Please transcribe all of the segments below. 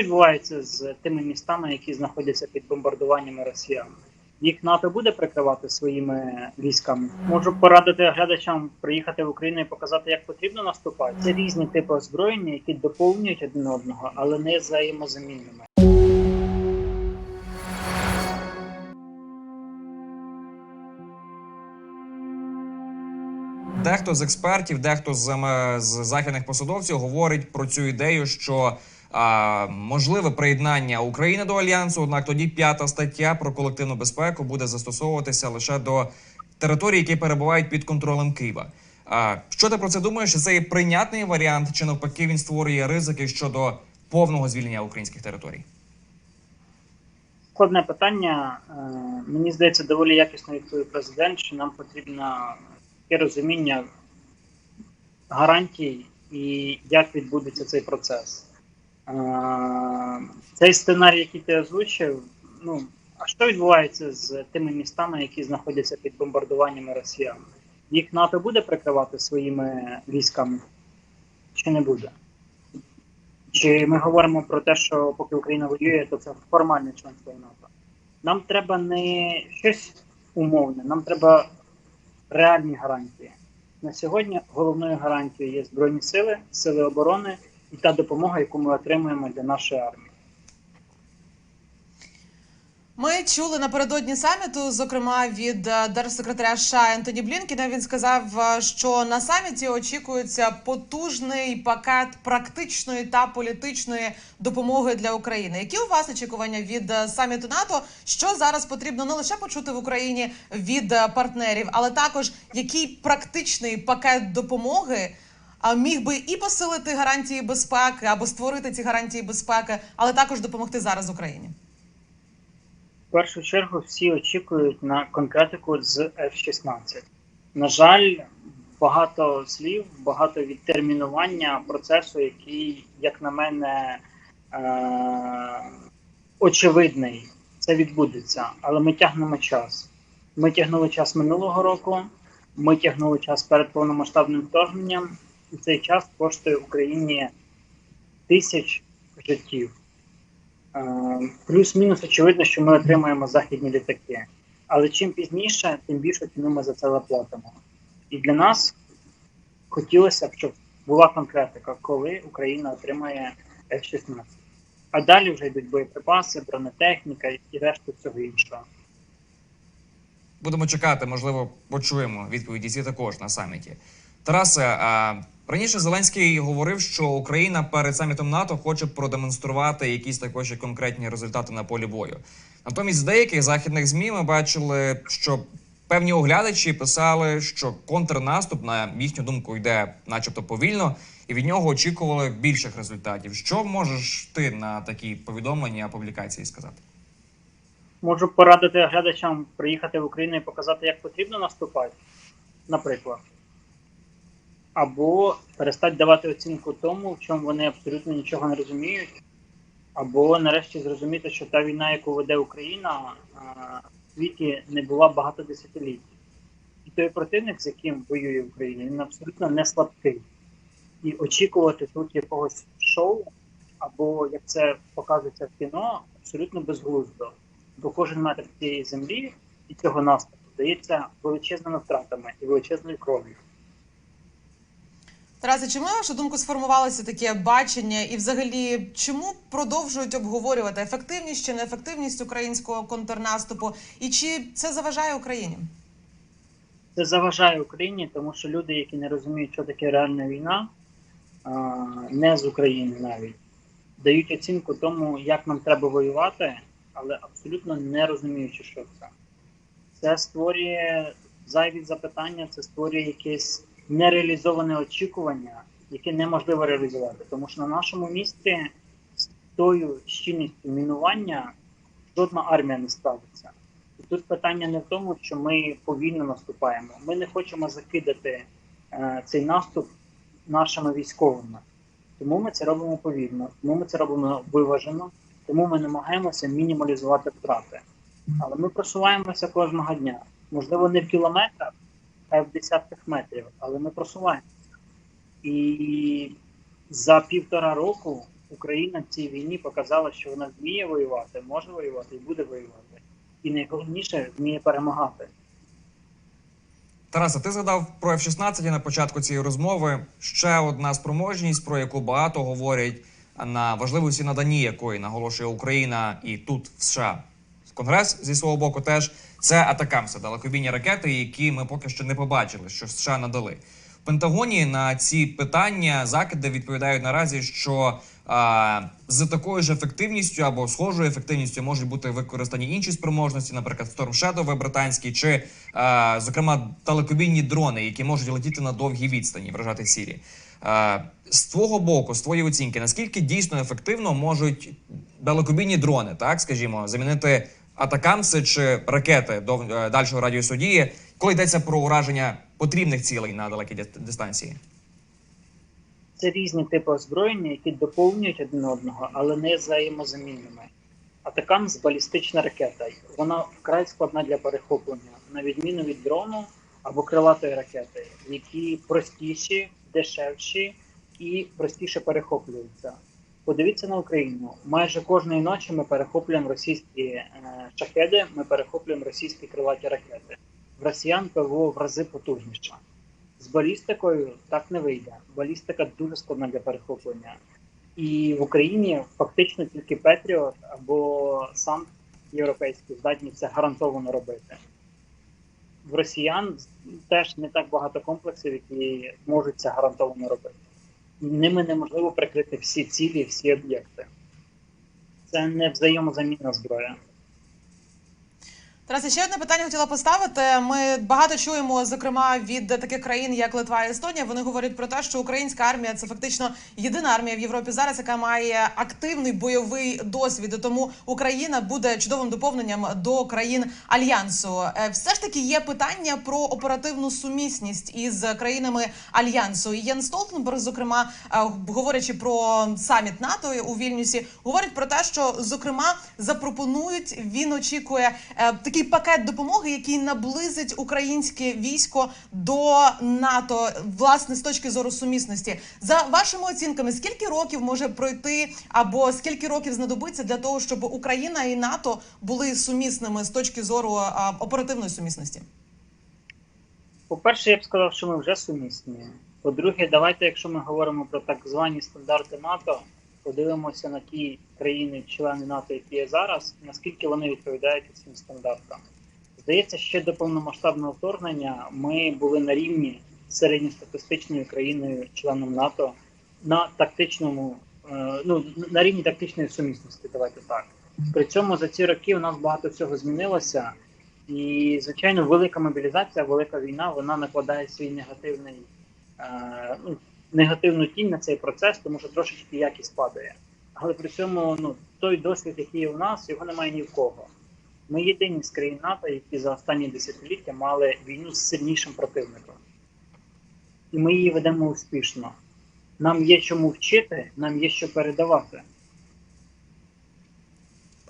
відбувається з тими містами, які знаходяться під бомбардуваннями росіян? Їх НАТО буде прикривати своїми військами. Можу порадити глядачам приїхати в Україну і показати, як потрібно наступати. Це різні типи озброєння, які доповнюють один одного, але не взаємозамінними. Дехто з експертів, дехто з, ем, з західних посадовців говорить про цю ідею, що можливе приєднання України до альянсу. Однак тоді п'ята стаття про колективну безпеку буде застосовуватися лише до територій, які перебувають під контролем Києва. А, що ти про це думаєш? Це є прийнятний варіант, чи навпаки він створює ризики щодо повного звільнення українських територій? Складне питання. Е, Мені здається, доволі якісно відповів президент, що нам потрібно таке розуміння гарантій і як відбудеться цей процес. Цей сценарій, який ти озвучив, ну а що відбувається з тими містами, які знаходяться під бомбардуваннями росіян? Їх НАТО буде прикривати своїми військами чи не буде? Чи ми говоримо про те, що поки Україна воює, то це формальне членство НАТО? Нам треба не щось умовне, нам треба реальні гарантії. На сьогодні головною гарантією є Збройні сили, сили оборони і та допомога, яку ми отримуємо для нашої армії. Ми чули напередодні саміту, зокрема від е, держсекретаря США Ентоні Блінкіна. Він сказав, е, що на саміті очікується потужний пакет практичної та політичної допомоги для України. Які у вас очікування від е, саміту НАТО? Що зараз потрібно не лише почути в Україні від партнерів, але також який практичний пакет допомоги а, міг би і посилити гарантії безпеки або створити ці гарантії безпеки, але також допомогти зараз Україні. В першу чергу всі очікують на конкретику з F-16. На жаль, багато слів, багато відтермінування процесу, який, як на мене, е- очевидний. Це відбудеться, але ми тягнемо час. Ми тягнули час минулого року, ми тягнули час перед повномасштабним вторгненням, і цей час коштує Україні тисяч життів. Е, Плюс-мінус очевидно, що ми отримаємо західні літаки. Але чим пізніше, тим більше ціну ми за це заплатимо. І для нас хотілося б, щоб була конкретика, коли Україна отримає F-16. А далі вже йдуть боєприпаси, бронетехніка і решта всього іншого. Будемо чекати, можливо, почуємо відповіді ці також на саміті. Тарасе, а раніше Зеленський говорив, що Україна перед самітом НАТО хоче продемонструвати якісь також конкретні результати на полі бою. Натомість з деяких західних змі ми бачили, що певні оглядачі писали, що контрнаступ, на їхню думку, йде, начебто, повільно, і від нього очікували більших результатів. Що можеш ти на такі повідомлення публікації сказати? Можу порадити глядачам приїхати в Україну і показати, як потрібно наступати, наприклад. Або перестати давати оцінку тому, в чому вони абсолютно нічого не розуміють, або нарешті зрозуміти, що та війна, яку веде Україна, в світі не була багато десятиліть. І той противник, з яким воює Україна, він абсолютно не слабкий. І очікувати тут якогось шоу, або як це показується в кіно, абсолютно безглуздо. Бо кожен метр цієї землі і цього наступу дається величезними втратами і величезною кров'ю. Тарасе, чому на вашу думку сформувалося таке бачення, і взагалі чому продовжують обговорювати ефективність чи неефективність українського контрнаступу, і чи це заважає Україні? Це заважає Україні, тому що люди, які не розуміють, що таке реальна війна, не з України навіть, дають оцінку тому, як нам треба воювати, але абсолютно не розуміючи, що це. Це створює зайві запитання, це створює якесь нереалізоване очікування, яке неможливо реалізувати. Тому що на нашому місці з тою щільністю мінування жодна армія не справиться. І тут питання не в тому, що ми повільно наступаємо. Ми не хочемо закидати е, цей наступ нашими військовими. Тому ми це робимо повільно, тому ми це робимо виважено, тому ми намагаємося мінімалізувати втрати. Але ми просуваємося кожного дня. Можливо, не в кілометрах, в десятках метрів, але ми просуваємося. І за півтора року Україна в цій війні показала, що вона вміє воювати, може воювати і буде воювати. І найголовніше вміє перемагати. Тараса, ти згадав про F-16 на початку цієї розмови. Ще одна спроможність, про яку багато говорять на важливості наданні якої наголошує Україна і тут в США. Конгрес зі свого боку теж це атакамси, далекобійні ракети, які ми поки що не побачили, що США надали. В Пентагоні на ці питання закиди відповідають наразі, що а, з такою ж ефективністю або схожою ефективністю можуть бути використані інші спроможності, наприклад, Storm Shadow британський, чи а, зокрема далекобійні дрони, які можуть летіти на довгі відстані, вражати цілі. А, з твого боку, з твоєї оцінки, наскільки дійсно ефективно можуть далекобійні дрони, так скажімо, замінити атакамси чи ракети до е, дальшого радіусу дії, коли йдеться про ураження потрібних цілей на далекій дистанції? Це різні типи озброєння, які доповнюють один одного, але не взаємозамінними. Атакамс балістична ракета. Вона вкрай складна для перехоплення, на відміну від дрону або крилатої ракети, які простіші, дешевші і простіше перехоплюються. Подивіться на Україну. Майже кожної ночі ми перехоплюємо російські е, шахеди, ми перехоплюємо російські крилаті ракети. В росіян ПВО в рази потужніше. З балістикою так не вийде. Балістика дуже складна для перехоплення. І в Україні фактично тільки Петріот або сам європейський здатні це гарантовано робити. В росіян теж не так багато комплексів, які можуть це гарантовано робити. Ними неможливо прикрити всі цілі, всі об'єкти. Це не взаємозамінна зброя. Тарас, ще одне питання хотіла поставити. Ми багато чуємо, зокрема від таких країн, як Литва і Естонія. Вони говорять про те, що українська армія це фактично єдина армія в Європі зараз, яка має активний бойовий досвід. Тому Україна буде чудовим доповненням до країн альянсу. Е, Все ж таки є питання про оперативну сумісність із країнами альянсу. І Єн Столтенберг, зокрема, е, говорячи про саміт НАТО у Вільнюсі, говорить про те, що зокрема запропонують. Він очікує е, такий пакет допомоги, який наблизить українське військо до НАТО, власне, з точки зору сумісності. За вашими оцінками, скільки років може пройти, або скільки років знадобиться для того, щоб Україна і НАТО були сумісними з точки зору оперативної сумісності? По-перше, я б сказав, що ми вже сумісні. По-друге, давайте, якщо ми говоримо про так звані стандарти НАТО, подивимося на ті країни-члени НАТО, які є зараз, наскільки вони відповідають цим стандартам. Здається, ще до повномасштабного вторгнення ми були на рівні середньостатистичною країною, членом НАТО, на тактичному, е, ну на рівні тактичної сумісності. Давайте так. При цьому за ці роки у нас багато всього змінилося. І, звичайно, велика мобілізація, велика війна, вона накладає свій негативний, е, ну, негативну тінь на цей процес, тому що трошечки якість падає. Але при цьому ну, той досвід, який у нас, його немає ні в кого. Ми єдині з країн НАТО, які за останні десятиліття мали війну з сильнішим противником. І ми її ведемо успішно. Нам є чому вчити, нам є що передавати.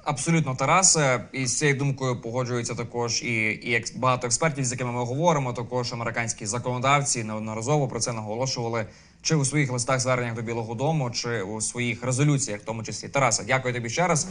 Абсолютно, Тарасе, і з цією думкою погоджуються також і, і багато експертів, з якими ми говоримо. Також американські законодавці неодноразово про це наголошували чи у своїх листах зверненнях до Білого Дому, чи у своїх резолюціях, в тому числі. Тараса, дякую тобі ще раз.